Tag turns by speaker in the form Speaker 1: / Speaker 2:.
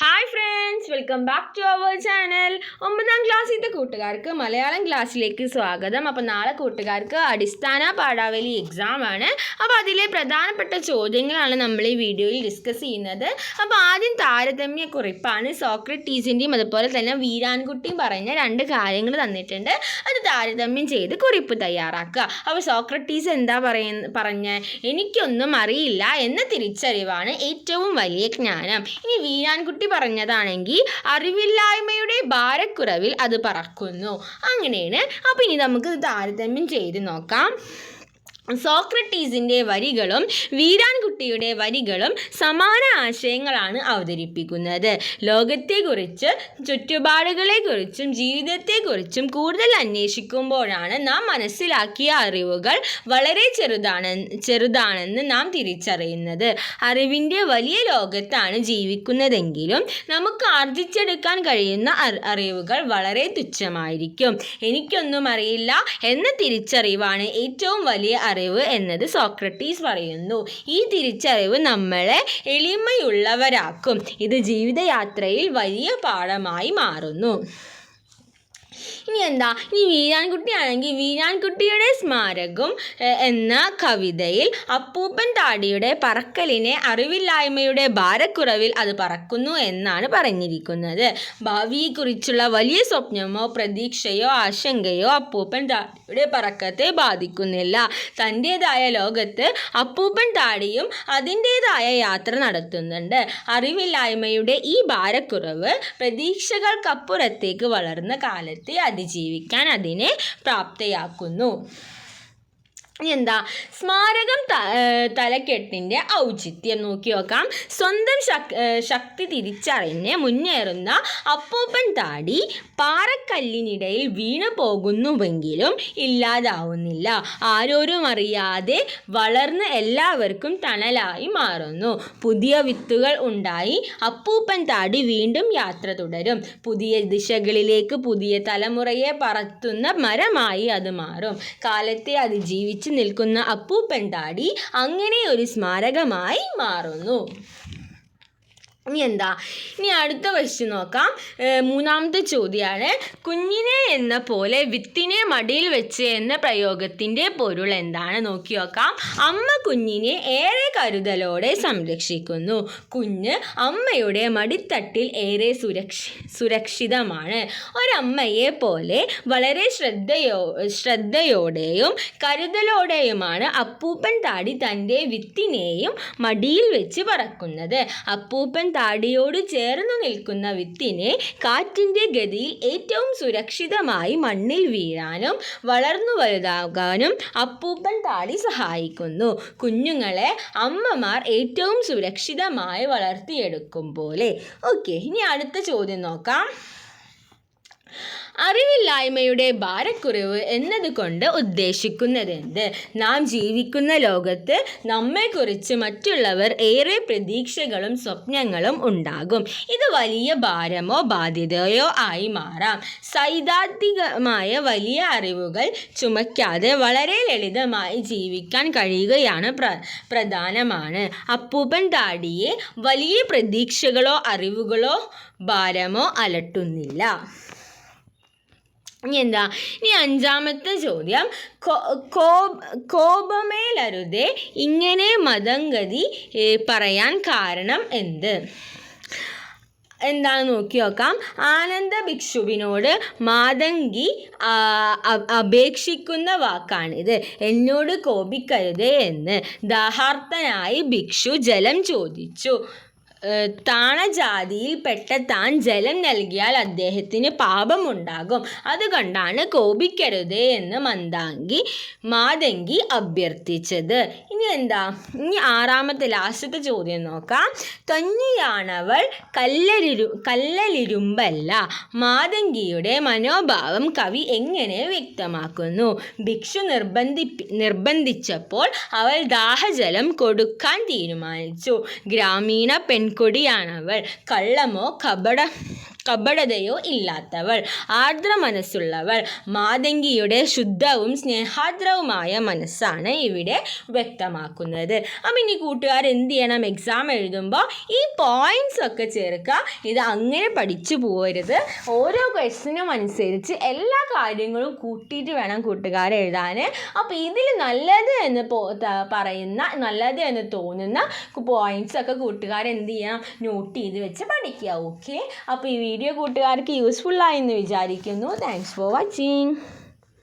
Speaker 1: Hi friends. Welcome back to our channel ഒമ്പതാം ക്ലാസ്സിലത്തെ കൂട്ടുകാർക്ക് മലയാളം ക്ലാസ്സിലേക്ക് സ്വാഗതം. അപ്പോൾ നാളെ കൂട്ടുകാർക്ക് അടിസ്ഥാന പാഠാവലി എക്സാം ആണ്. അപ്പോൾ അതിലെ പ്രധാനപ്പെട്ട ചോദ്യങ്ങളാണ് നമ്മൾ ഈ വീഡിയോയിൽ ഡിസ്കസ് ചെയ്യുന്നത്. അപ്പോൾ ആദ്യം താരതമ്യ കുറിപ്പാണ്. സോക്രട്ടീസിന്റെയും അതുപോലെ തന്നെ വീരാൻകുട്ടിയും പറഞ്ഞ രണ്ട് കാര്യങ്ങൾ തന്നിട്ടുണ്ട്. അത് താരതമ്യം ചെയ്ത് കുറിപ്പ് തയ്യാറാക്കുക. അപ്പോൾ സോക്രട്ടീസ് എന്താ പറയുന്ന പറഞ്ഞ? എനിക്കൊന്നും അറിയില്ല എന്ന തിരിച്ചറിവാണ് ഏറ്റവും വലിയ ജ്ഞാനം. ഇനി വീരാൻകുട്ടി പറഞ്ഞതാണെങ്കിൽ അറിവില്ലായ്മയുടെ ഭാരക്കുറവിൽ അത് പറക്കുന്നു. അങ്ങനെയാണ്. അപ്പം ഇനി നമുക്ക് താരതമ്യം ചെയ്ത് നോക്കാം. സോക്രട്ടീസിന്റെ വരികളും വീരാൻകുട്ടിയുടെ വരികളും സമാന ആശയങ്ങളാണ് അവതരിപ്പിക്കുന്നത്. ലോകത്തെക്കുറിച്ച് ചുറ്റുപാടുകളെക്കുറിച്ചും ജീവിതത്തെക്കുറിച്ചും കൂടുതൽ അന്വേഷിക്കുമ്പോഴാണ് നാം മനസ്സിലാക്കിയ അറിവുകൾ വളരെ ചെറുതാണ് ചെറുതാണെന്ന് നാം തിരിച്ചറിയുന്നത്. അറിവിന്റെ വലിയ ലോകത്താണ് ജീവിക്കുന്നതെങ്കിലും നമുക്ക് ആർജിച്ചെടുക്കാൻ കഴിയുന്ന അറി- അറിവുകൾ വളരെ തുച്ഛമായിരിക്കും. എനിക്കൊന്നും അറിയില്ല എന്ന തിരിച്ചറിവാണ് ഏറ്റവും വലിയ അറിവ് എന്നത് സോക്രട്ടീസ് പറയുന്നു. ഈ തിരിച്ചറിവ് നമ്മളെ എളിമയുള്ളവരാക്കും. ഇത് ജീവിതയാത്രയിൽ വലിയ പാഠമായി മാറുന്നു. ഇനി എന്താ ഇനി വീരാൻകുട്ടിയാണെങ്കിൽ വീരാൻകുട്ടിയുടെ സ്മാരകം എന്ന കവിതയിൽ അപ്പൂപ്പൻ താടിയുടെ പറക്കലിനെ അറിവില്ലായ്മയുടെ ഭാരക്കുറവിൽ അത് പറക്കുന്നു എന്നാണ് പറഞ്ഞിരിക്കുന്നത്. ഭാവിയെക്കുറിച്ചുള്ള വലിയ സ്വപ്നമോ പ്രതീക്ഷയോ ആശങ്കയോ അപ്പൂപ്പൻ താടിയുടെ പറക്കത്തെ ബാധിക്കുന്നില്ല. തന്റേതായ ലോകത്ത് അപ്പൂപ്പൻ താടിയും അതിന്റേതായ യാത്ര നടത്തുന്നുണ്ട്. അറിവില്ലായ്മയുടെ ഈ ഭാരക്കുറവ് പ്രതീക്ഷകൾക്കപ്പുറത്തേക്ക് വളർന്ന കാലത്തെ അതിജീവിക്കാൻ അതിനെ പ്രാപ്തയാക്കുന്നു. എന്താ സ്മാരകം തലക്കെട്ടിന്റെ ഔചിത്യം നോക്കി നോക്കാം. സ്വന്തം ശക് ശക്തി തിരിച്ചറിഞ്ഞ് മുന്നേറുന്ന അപ്പൂപ്പൻ താടി പാറക്കല്ലിനിടയിൽ വീണു പോകുന്നുവെങ്കിലും ഇല്ലാതാവുന്നില്ല. ആരോരും അറിയാതെ വളർന്ന് എല്ലാവർക്കും തണലായി മാറുന്നു. പുതിയ വിത്തുകൾ ഉണ്ടായി അപ്പൂപ്പൻ താടി വീണ്ടും യാത്ര തുടരും. പുതിയ ദിശകളിലേക്ക് പുതിയ തലമുറയെ പറത്തുന്ന മരമായി അത് മാറും. കാലത്തെ അതിജീവിച്ച് നിൽക്കുന്ന അപ്പൂപ്പൻ താടി അങ്ങനെ ഒരു സ്മാരകമായി മാറുന്നു. ഇനി എന്താ ഇനി അടുത്ത ക്വസ്റ്റ്യൻ നോക്കാം. മൂന്നാമത്തെ ചോദ്യമാണ് കുഞ്ഞിനെ എന്ന പോലെ വിത്തിനെ മടിയിൽ വെച്ച് എന്ന പ്രയോഗത്തിന്റെ പൊരുൾ എന്താണ്? നോക്കി നോക്കാം. അമ്മ കുഞ്ഞിനെ ഏറെ കരുതലോടെ സംരക്ഷിക്കുന്നു. കുഞ്ഞ് അമ്മയുടെ മടിത്തട്ടിൽ ഏറെ സുരക്ഷ സുരക്ഷിതമാണ്. ഒരമ്മയെ പോലെ വളരെ ശ്രദ്ധയോ ശ്രദ്ധയോടെയും കരുതലോടെയുമാണ് അപ്പൂപ്പൻ താടി തന്റെ വിത്തിനെയും മടിയിൽ വെച്ച് പറക്കുന്നത്. അപ്പൂപ്പൻ താടിയോട് ചേർന്ന് നിൽക്കുന്ന വിത്തിനെ കാറ്റിന്റെ ഗതിയിൽ ഏറ്റവും സുരക്ഷിതമായി മണ്ണിൽ വീഴാനും വളർന്നു വലുതാകാനും അപ്പൂപ്പൻ താടി സഹായിക്കുന്നു. കുഞ്ഞുങ്ങളെ അമ്മമാർ ഏറ്റവും സുരക്ഷിതമായി വളർത്തിയെടുക്കും പോലെ. ഓക്കെ ഇനി അടുത്ത ചോദ്യം നോക്കാം. അറിവില്ലായ്മയുടെ ഭാരക്കുറവ് എന്നതുകൊണ്ട് ഉദ്ദേശിക്കുന്നതെന്ത്? നാം ജീവിക്കുന്ന ലോകത്ത് നമ്മെക്കുറിച്ച് മറ്റുള്ളവർ ഏറെ പ്രതീക്ഷകളും സ്വപ്നങ്ങളും ഉണ്ടാകും. ഇത് വലിയ ഭാരമോ ബാധ്യതയോ ആയി മാറാം. സൈദ്ധാന്തികമായ വലിയ അറിവുകൾ ചുമക്കാതെ വളരെ ലളിതമായി ജീവിക്കാൻ കഴിയുകയാണ് പ്ര പ്രധാനമാണ്. അപ്പൂപ്പൻ താടിയെ വലിയ പ്രതീക്ഷകളോ അറിവുകളോ ഭാരമോ അലട്ടുന്നില്ല. ഇനി എന്താ? ഇനി അഞ്ചാമത്തെ ചോദ്യം. കോപമേലരുതേ ഇങ്ങനെ മതംഗതി പറയാൻ കാരണം എന്ത്? എന്താണ് നോക്കി നോക്കാം. ആനന്ദ ഭിക്ഷുവിനോട് മാതങ്കി അപേക്ഷിക്കുന്ന വാക്കാണിത്. എന്നോട് കോപിക്കരുത് എന്ന് ദാഹാർത്ഥനായി ഭിക്ഷു ജലം ചോദിച്ചു. താണജാതിയിൽപ്പെട്ട താൻ ജലം നൽകിയാൽ അദ്ദേഹത്തിന് പാപമുണ്ടാകും. അതുകൊണ്ടാണ് കോപിക്കരുത് എന്ന് മന്ദാങ്കി മാതങ്കി അഭ്യർത്ഥിച്ചത്. ഇനി എന്താ? ഇനി ആറാമത്തെ ലാസ്റ്റത്തെ ചോദ്യം നോക്കാം. തന്നെയാണവൾ കല്ലരിരു കല്ലലിരുമ്പല്ല. മാതങ്കിയുടെ മനോഭാവം കവി എങ്ങനെ വ്യക്തമാക്കുന്നു? ഭിക്ഷു നിർബന്ധി നിർബന്ധിച്ചപ്പോൾ അവൾ ദാഹജലം കൊടുക്കാൻ തീരുമാനിച്ചു. ഗ്രാമീണ கொடியானவள் கள்ளமோ கபட കപടതയോ ഇല്ലാത്തവൾ. ആർദ്ര മനസ്സുള്ളവൾ. മാതങ്കിയുടെ ശുദ്ധവും സ്നേഹാർദ്രവുമായ മനസ്സാണ് ഇവിടെ വ്യക്തമാക്കുന്നത്. അപ്പം ഇനി കൂട്ടുകാർ എന്ത് ചെയ്യണം? എക്സാം എഴുതുമ്പോൾ ഈ പോയിന്റ്സ് ഒക്കെ ചേർക്കുക. ഇത് അങ്ങനെ പഠിച്ചു പോകരുത് ഓരോ ക്വസ്റ്റിനും അനുസരിച്ച് എല്ലാ കാര്യങ്ങളും കൂട്ടിയിട്ട് വേണം കൂട്ടുകാർ എഴുതാൻ. അപ്പോൾ ഇതിൽ നല്ലത് എന്ന് പറയുന്ന നല്ലത് എന്ന് തോന്നുന്ന പോയിന്റ്സ് ഒക്കെ കൂട്ടുകാർ എന്ത് ചെയ്യണം? നോട്ട് ചെയ്ത് വെച്ച് പഠിക്കുക. ഓക്കെ അപ്പോൾ ഈ വീഡിയോ കൂട്ടുകാർക്ക് യൂസ്ഫുൾ എന്ന് വിചാരിക്കുന്നു. Thanks for watching